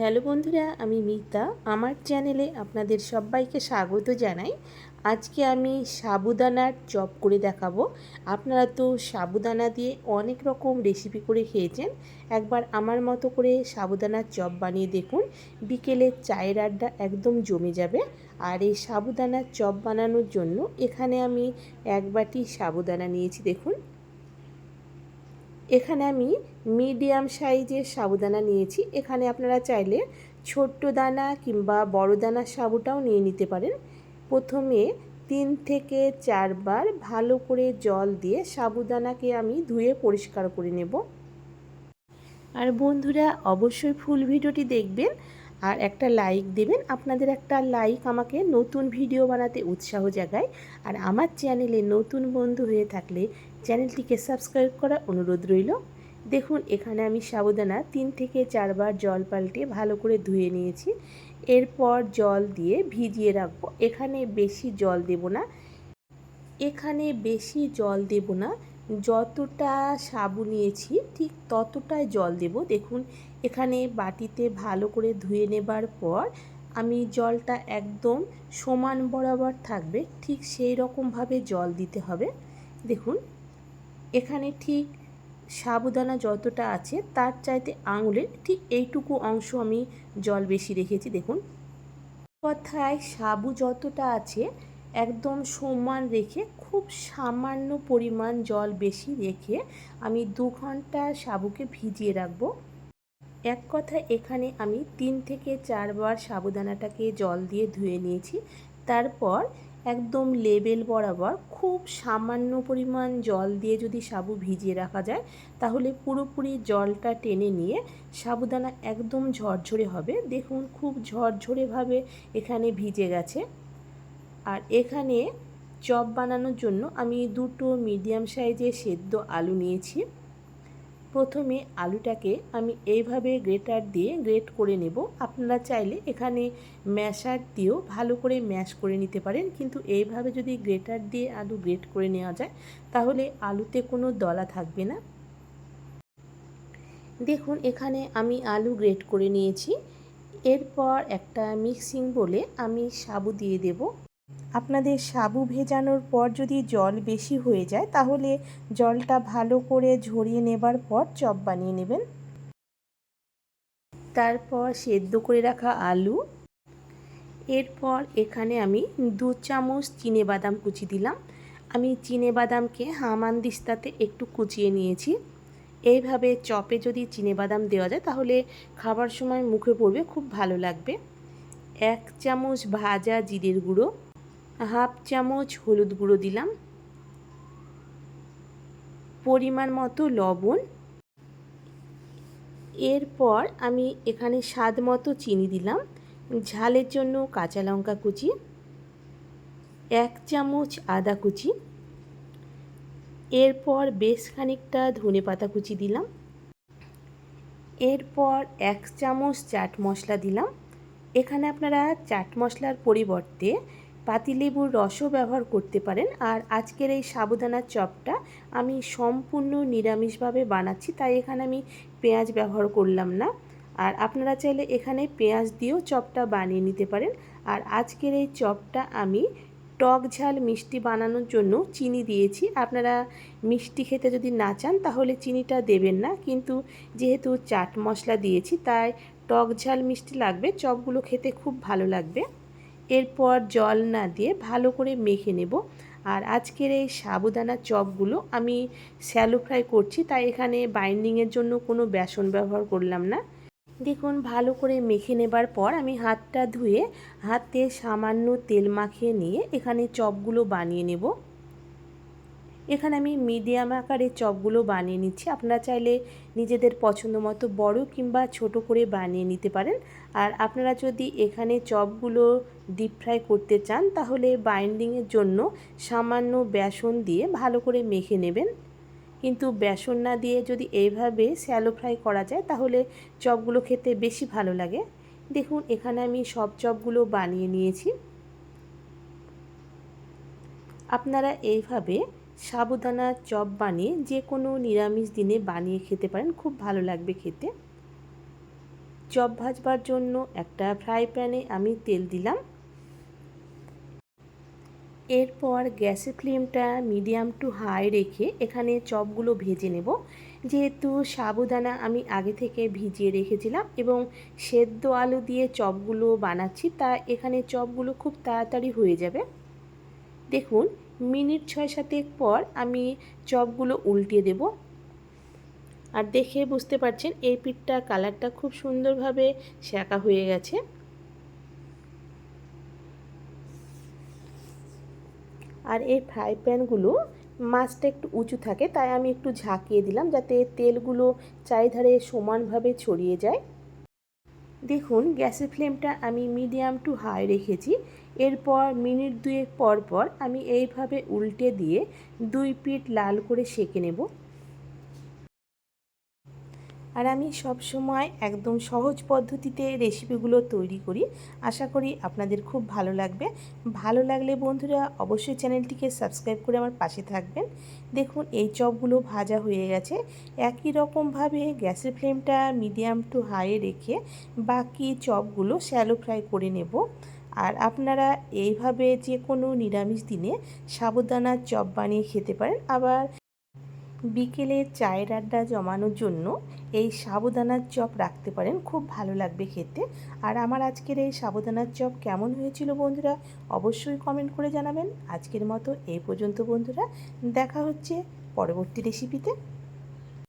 Hello বন্ধুরা, আমি মিতা। আমার চ্যানেলে আপনাদের সবাইকে স্বাগত জানাই। আজকে আমি সাবুদানার চপ করে দেখাবো। আপনারা তো সাবুদানা দিয়ে অনেক রকম রেসিপি করে খেয়েছেন। একবার আমার মতো করে সাবুদানার চপ বানিয়ে দেখুন। বিকেলে চায়ের আড্ডা একদম জমে যাবে। আর এই সাবুদানার চপ বানানোর জন্য এখানে আমি এক বাটি সাবুদানা নিয়েছি, দেখুন। এখানে আমি মিডিয়াম সাইজের সাবুদানা নিয়েছি। এখানে আপনারা চাইলে ছোট্ট দানা কিংবা বড় দানা সাবুটাও নিয়ে নিতে পারেন। প্রথমে তিন থেকে চারবার ভালো করে জল দিয়ে সাবুদানাকে আমি ধুয়ে পরিষ্কার করে নেব। আর বন্ধুরা, অবশ্যই ফুল ভিডিওটি দেখবেন আর একটা লাইক দেবেন। আপনাদের একটা লাইক আমাকে নতুন ভিডিও বানাতে উৎসাহ জাগায়। আর আমার চ্যানেলে নতুন বন্ধু হয়ে থাকলে চ্যানেলটিকে সাবস্ক্রাইব করার অনুরোধ রইল। দেখুন, এখানে আমি সাবুদানা তিন থেকে চারবার জল পাল্টে ভালো করে ধুয়ে নিয়েছি। এরপর জল দিয়ে ভিজিয়ে রাখব। এখানে বেশি জল দেব না। এখানে বেশি জল দেব না। যতটা সাবু নিয়েছি, ঠিক ততটাই জল দেব। দেখুন, এখানে বাটিতে ভালো করে ধুয়ে নেবার পর আমি জলটা একদম সমান বরাবর থাকবে। ঠিক সেই রকমভাবে জল দিতে হবে। দেখুন এখানে ঠিক সাবুদানা যতটা আছে, তার চাইতে আঙুলের ঠিক এইটুকু অংশ আমি জল বেশি রেখেছি, দেখুন। কথায় সাবু যতটা আছে, একদম সমান রেখে খুব সামান্য পরিমাণ জল বেশি রেখে আমি দু ঘণ্টা সাবুকে ভিজিয়ে রাখব। এক কথা, এখানে আমি তিন থেকে চারবার সাবুদানাটাকে জল দিয়ে ধুয়ে নিয়েছি। তারপর একদম লেবেল বরাবর খুব সামান্য পরিমাণ জল দিয়ে যদি সাবু ভিজিয়ে রাখা যায়, তাহলে পুরোপুরি জলটা টেনে নিয়ে সাবুদানা একদম ঝরঝরে হবে। দেখুন খুব ঝরঝরেভাবে এখানে ভিজে গেছে। আর এখানে চপ বানানোর জন্য আমি দুটো মিডিয়াম সাইজের সেদ্ধ আলু নিয়েছি। প্রথমে আলুটাকে আমি এইভাবে গ্রেটার দিয়ে গ্রেট করে নেব। আপনারা চাইলে এখানে ম্যাশার দিয়েও ভালো করে ম্যাশ করে নিতে পারেন। কিন্তু এইভাবে যদি গ্রেটার দিয়ে আলু গ্রেট করে নেওয়া যায়, তাহলে আলুতে কোনো দলা থাকবে না। দেখুন, এখানে আমি আলু গ্রেট করে নিয়েছি। এরপর একটা মিক্সিং বলে আমি সাবু দিয়ে দেব। আপনাদের সাবু ভেজানোর পর যদি জল বেশি হয়ে যায়, তাহলে জলটা ভালো করে ঝরিয়ে নেবার পর চপ বানিয়ে নেবেন। তারপর সেদ্ধ করে রাখা আলু। এরপর এখানে আমি দু চামচ চিনে বাদাম কুচি দিলাম। আমি চিনে বাদামকে হামানদিস্তাতে একটু কুচিয়ে নিয়েছি। এইভাবে চপে যদি চিনে বাদাম দেওয়া যায়, তাহলে খাবার সময় মুখে পড়বে, খুব ভালো লাগবে। এক চামচ ভাজা জিরের গুঁড়ো। হাফ চামচ হলুদ গুঁড়ো দিলাম। পরিমাণ মতো লবণ। এরপর আমি এখানে স্বাদ মতো চিনি দিলাম। ঝালের জন্য কাঁচা লঙ্কা কুচি। এক চামচ আদা কুচি। এরপর বেশ খানিকটা ধনে পাতা কুচি দিলাম। এরপর এক চামচ চাট মশলা দিলাম। এখানে আপনারা চাট মশলার পরিবর্তে পাতিলেবুর রসও ব্যবহার করতে পারেন। আর আজকের এই সাবুদানার চপটা আমি সম্পূর্ণ নিরামিষভাবে বানাচ্ছি, তাই এখানে আমি পেঁয়াজ ব্যবহার করলাম না। আর আপনারা চাইলে এখানে পেঁয়াজ দিয়েও চপটা বানিয়ে নিতে পারেন। আর আজকের এই চপটা আমি টক ঝাল মিষ্টি বানানোর জন্য চিনি দিয়েছি। আপনারা মিষ্টি খেতে যদি না চান, তাহলে চিনিটা দেবেন না। কিন্তু যেহেতু চাট মশলা দিয়েছি, তাই টক ঝাল মিষ্টি লাগবে, চপগুলো খেতে খুব ভালো লাগবে। এরপর জল না দিয়ে ভালো করে মেখে নেব। আর আজকের এই সাবুদানা চপগুলো আমি স্যালো ফ্রাই করছি, তাই এখানে বাইন্ডিংয়ের জন্য কোনো বেসন ব্যবহার করলাম না। দেখুন, ভালো করে মেখে নেবার পর আমি হাতটা ধুয়ে, হাতে সামান্য তেল মাখিয়ে নিয়ে এখানে চপগুলো বানিয়ে নেব। এখানে আমি মিডিয়াম আকারে চপগুলো বানিয়ে নিচ্ছি। আপনারা চাইলে নিজেদের পছন্দ মতো বড় কিংবা ছোট করে বানিয়ে নিতে পারেন। আর আপনারা যদি এখানে চপগুলো ডিপ ফ্রাই করতে চান, তাহলে বাইন্ডিংয়ের জন্য সামান্য বেসন দিয়ে ভালো করে মেখে নেবেন। কিন্তু বেসন না দিয়ে যদি এইভাবে স্যালো ফ্রাই করা যায়, তাহলে চপগুলো খেতে বেশি ভালো লাগে। দেখুন, এখানে আমি সব চপগুলো বানিয়ে নিয়েছি। আপনারা এইভাবে সাবুদানা চপ বানিয়ে যে কোনো নিরামিষ দিনে বানিয়ে খেতে পারেন, খুব ভালো লাগবে খেতে। চপ ভাজবার জন্য একটা ফ্রাই প্যানে আমি তেল দিলাম। এরপর গ্যাসের ফ্লেমটা মিডিয়াম টু হাই রেখে এখানে চপগুলো ভেজে নেব। যেহেতু সাবুদানা আমি আগে থেকে ভিজিয়ে রেখেছিলাম এবং সেদ্ধ আলু দিয়ে চপগুলো বানাচ্ছি, তা এখানে চপগুলো খুব তাড়াতাড়ি হয়ে যাবে। দেখুন মিনিট ছয় সাতেক পর আমি চপগুলো উল্টিয়ে দেব। আর দেখে বুঝতে পারছেন, এই পিঠটা, কালারটা খুব সুন্দরভাবে শেঁকা হয়ে গেছে। আর এই ফ্রাই প্যানগুলো মাছটা একটু উঁচু থাকে, তাই আমি একটু ঝাঁকিয়ে দিলাম যাতে তেলগুলো চারিধারে সমানভাবে ছড়িয়ে যায়। দেখুন, গ্যাসের ফ্লেমটা আমি মিডিয়াম টু হাই রেখেছি। এরপর মিনিট দুয়েক পর পর আমি এইভাবে উল্টে দিয়ে দুই পিঠ লাল করে সেঁকে নেব। আর আমি সব সময় একদম সহজ পদ্ধতিতে রেসিপিগুলো তৈরি করি। আশা করি আপনাদের খুব ভালো লাগবে। ভালো লাগলে বন্ধুরা অবশ্যই চ্যানেলটিকে সাবস্ক্রাইব করে আমার পাশে থাকবেন। দেখুন, এই চপগুলো ভাজা হয়ে গেছে। একই রকমভাবে গ্যাসের ফ্লেমটা মিডিয়াম টু হাইয়ে রেখে বাকি চপগুলো শ্যালো ফ্রাই করে নেব। আর আপনারা এইভাবে যে কোনো নিরামিষ দিনে সাবুদানার চপ বানিয়ে খেতে পারেন। আবার বিকেলে চায়ের আড্ডা জমানোর জন্য এই সাবুদানার চপ রাখতে পারেন, খুব ভালো লাগবে খেতে। আর আমার আজকের এই সাবুদানার চপ কেমন হয়েছিল বন্ধুরা, অবশ্যই কমেন্ট করে জানাবেন। আজকের মতো এই পর্যন্ত বন্ধুরা, দেখা হচ্ছে পরবর্তী রেসিপিতে